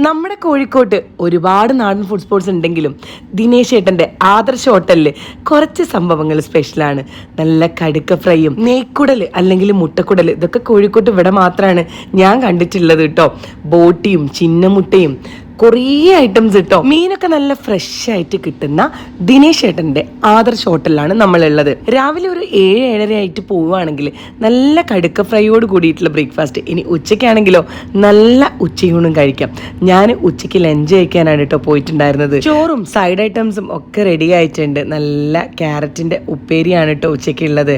നമ്മുടെ കോഴിക്കോട്ട് ഒരുപാട് നാടൻ ഫുഡ് സ്പോർട്സ് ഉണ്ടെങ്കിലും ദിനേശ് ഏട്ടന്റെ ആദർശ ഹോട്ടലിൽ കുറച്ച് സംഭവങ്ങൾ സ്പെഷ്യലാണ് നല്ല കടുക്ക ഫ്രൈയും നെയ്ക്കുടൽ അല്ലെങ്കിൽ മുട്ടക്കുടൽ ഇതൊക്കെ കോഴിക്കോട്ട് ഇവിടെ മാത്രമാണ് ഞാൻ കണ്ടിട്ടുള്ളത് കേട്ടോ ബോട്ടിയും ചിന്നമുട്ടയും കുറേ ഐറ്റംസ് കിട്ടും മീനൊക്കെ നല്ല ഫ്രഷ് ആയിട്ട് കിട്ടുന്ന ദിനേശ് ഏട്ടന്റെ ആദർശ ഹോട്ടലിലാണ് നമ്മളുള്ളത്. രാവിലെ ഒരു ഏഴ് ഏഴര ആയിട്ട് പോവുകയാണെങ്കിൽ നല്ല കടുക്ക ഫ്രൈയോട് കൂടിയിട്ടുള്ള ബ്രേക്ക്ഫാസ്റ്റ് ഇനി ഉച്ചയ്ക്കാണെങ്കിലോ നല്ല ഉച്ചയൂണും കഴിക്കാം. ഞാൻ ഉച്ചയ്ക്ക് ലഞ്ച് കഴിക്കാനാണ് കേട്ടോ പോയിട്ടുണ്ടായിരുന്നത്. ചോറും സൈഡ് ഐറ്റംസും ഒക്കെ റെഡി ആയിട്ടുണ്ട്. നല്ല ക്യാരറ്റിന്റെ ഉപ്പേരിയാണ് കേട്ടോ ഉച്ചയ്ക്കുള്ളത്.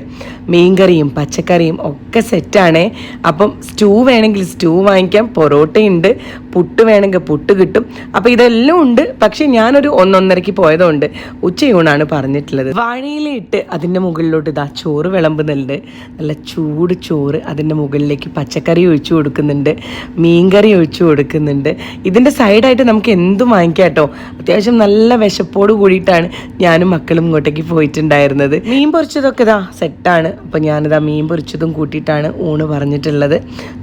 മീൻകറിയും പച്ചക്കറിയും ഒക്കെ സെറ്റാണ് അപ്പം സ്റ്റൂ വേണമെങ്കിൽ സ്റ്റൂ വാങ്ങിക്കാം. പൊറോട്ടയുണ്ട്. പുട്ട് വേണമെങ്കിൽ പുട്ട് കിട്ടും. അപ്പൊ ഇതെല്ലാം ഉണ്ട്. പക്ഷെ ഞാനൊരു ഒന്നൊന്നരയ്ക്ക് പോയതുകൊണ്ട് ഉച്ചയൂണാണ് പറഞ്ഞിട്ടുള്ളത്. വാഴയിലിട്ട് അതിന്റെ മുകളിലോട്ട് ഇതാ ചോറ് വിളമ്പുന്നുണ്ട്. നല്ല ചൂട് ചോറ് അതിന്റെ മുകളിലേക്ക് പച്ചക്കറി ഒഴിച്ചു കൊടുക്കുന്നുണ്ട്. മീൻകറി ഒഴിച്ചു കൊടുക്കുന്നുണ്ട്. ഇതിന്റെ സൈഡായിട്ട് നമുക്ക് എന്തും വാങ്ങിക്കാം കേട്ടോ. അത്യാവശ്യം നല്ല വിശപ്പോട് കൂടിയിട്ടാണ് ഞാനും മക്കളും ഇങ്ങോട്ടേക്ക് പോയിട്ടുണ്ടായിരുന്നത്. മീൻ പൊരിച്ചതൊക്കെ ഇതാ സെറ്റാണ്. അപ്പോൾ ഞാനിതാ മീൻ പൊരിച്ചതും കൂട്ടിയിട്ടാണ് ഊണ് പറഞ്ഞിട്ടുള്ളത്.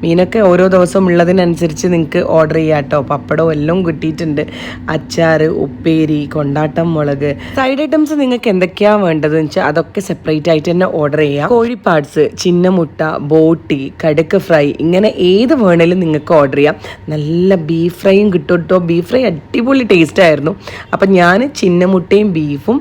മീനൊക്കെ ഓരോ ദിവസം ഉള്ളതിനനുസരിച്ച് നിങ്ങൾക്ക് ഓർഡർ ചെയ്യാം ആട്ടോ എല്ലാം കിട്ടിയിട്ടുണ്ട്. അച്ചാർ ഉപ്പേരി കൊണ്ടാട്ടം മുളക്. സൈഡ് ഐറ്റംസ് നിങ്ങൾക്ക് എന്തൊക്കെയാണ് വേണ്ടതെന്ന് വെച്ചാൽ അതൊക്കെ സെപ്പറേറ്റ് ആയിട്ട് തന്നെ ഓർഡർ ചെയ്യാം. കോഴി പാർട്സ് ചിന്നമുട്ട ബോട്ടി കടുക്ക് ഫ്രൈ ഇങ്ങനെ ഏത് വേണേലും നിങ്ങൾക്ക് ഓർഡർ ചെയ്യാം. നല്ല ബീഫ് ഫ്രൈയും കിട്ടും ബീഫ് ഫ്രൈ അടിപൊളി ടേസ്റ്റ് ആയിരുന്നു. അപ്പം ഞാൻ ചിന്നമുട്ടയും ബീഫും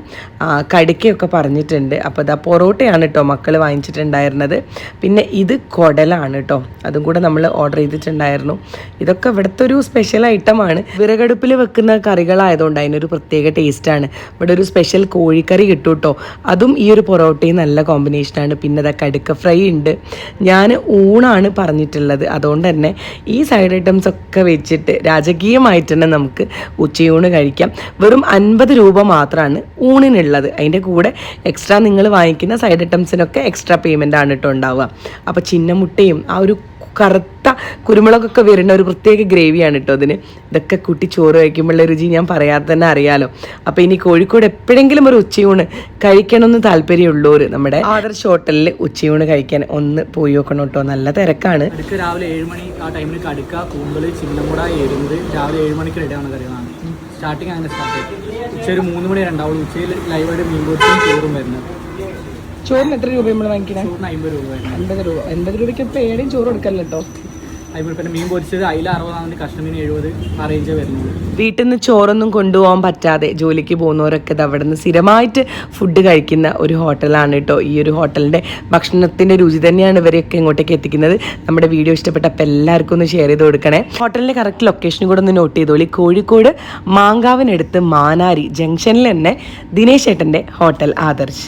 കടുക്കയൊക്കെ പറഞ്ഞിട്ടുണ്ട്. അപ്പോൾ ഇതാ പൊറോട്ടയാണ് കേട്ടോ മക്കൾ വാങ്ങിച്ചിട്ടുണ്ടായിരുന്നത്. പിന്നെ ഇത് കൊടലാണ് കേട്ടോ അതും കൂടെ നമ്മൾ ഓർഡർ ചെയ്തിട്ടുണ്ടായിരുന്നു. ഇതൊക്കെ ഇവിടുത്തെ ഒരു സ്പെഷ്യൽ ഐറ്റമാണ് വിറകടുപ്പിൽ വെക്കുന്ന കറികളായതുകൊണ്ട് അതിനൊരു പ്രത്യേക ടേസ്റ്റാണ് ഇവിടെ ഒരു സ്പെഷ്യൽ കോഴിക്കറി കിട്ടും കേട്ടോ അതും ഈ ഒരു പൊറോട്ടയും നല്ല കോമ്പിനേഷനാണ് പിന്നെ അതൊക്കെ അടുക്ക ഫ്രൈ ഉണ്ട്. ഞാൻ ഊണാണ് പറഞ്ഞിട്ടുള്ളത്. അതുകൊണ്ട് തന്നെ ഈ സൈഡ് ഐറ്റംസ് ഒക്കെ വെച്ചിട്ട് രാജകീയമായിട്ട് തന്നെ നമുക്ക് ഉച്ചയൂണ് കഴിക്കാം. വെറും അൻപത് രൂപ മാത്രമാണ് ഊണിനുള്ളത്. അതിന്റെ കൂടെ എക്സ്ട്രാ നിങ്ങൾ വാങ്ങിക്കുന്ന സൈഡ് ഐറ്റംസിനൊക്കെ എക്സ്ട്രാ പേയ്മെന്റ് ആണ് കേട്ടോ ഉണ്ടാവുക. അപ്പോൾ ചിന്നമുട്ടയും ആ ഒരു കറുത്ത കുരുമുളകൊക്കെ വരുന്ന ഒരു പ്രത്യേക ഗ്രേവിയാണ് കേട്ടോ അതിന്. ഇതൊക്കെ കൂട്ടി ചോറ് കഴിക്കുമ്പോഴുള്ള രുചി ഞാൻ പറയാതെ തന്നെ അറിയാലോ. അപ്പൊ ഇനി കോഴിക്കോട് എപ്പോഴെങ്കിലും ഒരു ഉച്ചയൂണ് കഴിക്കണമെന്ന് താല്പര്യമുള്ളവർ നമ്മുടെ ആദർശ് ഹോട്ടലിൽ ഉച്ചയൂണ് കഴിക്കാൻ ഒന്ന് പോയി നോക്കണം കേട്ടോ നല്ല തിരക്കാണ്. കടുക്ക രാവിലെ ഏഴ് മണി ആ ടൈമിൽ കടുക്ക കൂമ്പൾ ചിന്നമുട എരുന്നത് രാവിലെ ഏഴ് മണിക്ക് റെഡിയാണ് കറികളാണ് സ്റ്റാർട്ടിങ് അങ്ങനെ സ്റ്റാർട്ട് ചെയ്യും. ഉച്ച ഒരു മൂന്ന് മണി രണ്ടാവുള്ളൂ ഉച്ചയിൽ ലൈവായിട്ട് മീൻ പൊരിച്ചും ചോറും വരുന്നത്. ചോറിന് എത്ര രൂപ നമ്മൾ വാങ്ങിക്കണേ? അമ്പത് രൂപ. എൺപത് രൂപയ്ക്ക് ഏടെയും ചോറ് കൊടുക്കല്ലോ കേട്ടോ മീൻ വീട്ടിൽ നിന്ന് ചോറൊന്നും കൊണ്ടുപോകാൻ പറ്റാതെ ജോലിക്ക് പോകുന്നവരൊക്കെ ഇത് അവിടെ നിന്ന് സ്ഥിരമായിട്ട് ഫുഡ് കഴിക്കുന്ന ഒരു ഹോട്ടലാണ് കേട്ടോ. ഈ ഒരു ഹോട്ടലിന്റെ ഭക്ഷണത്തിന്റെ രുചി തന്നെയാണ് ഇവരെയൊക്കെ ഇങ്ങോട്ടേക്ക് എത്തിക്കുന്നത്. നമ്മുടെ വീഡിയോ ഇഷ്ടപ്പെട്ട ഇഷ്ടപ്പെട്ടപ്പോൾ എല്ലാവർക്കും ഒന്ന് ഷെയർ ചെയ്ത് കൊടുക്കണേ. ഹോട്ടലിന്റെ കറക്റ്റ് ലൊക്കേഷൻ കൂടെ ഒന്ന് നോട്ട് ചെയ്തോളി. കോഴിക്കോട് മാങ്കാവിനടുത്ത് മാനാരി ജംഗ്ഷനിൽ തന്നെ ദിനേശ് ഏട്ടന്റെ ഹോട്ടൽ ആദർശ്.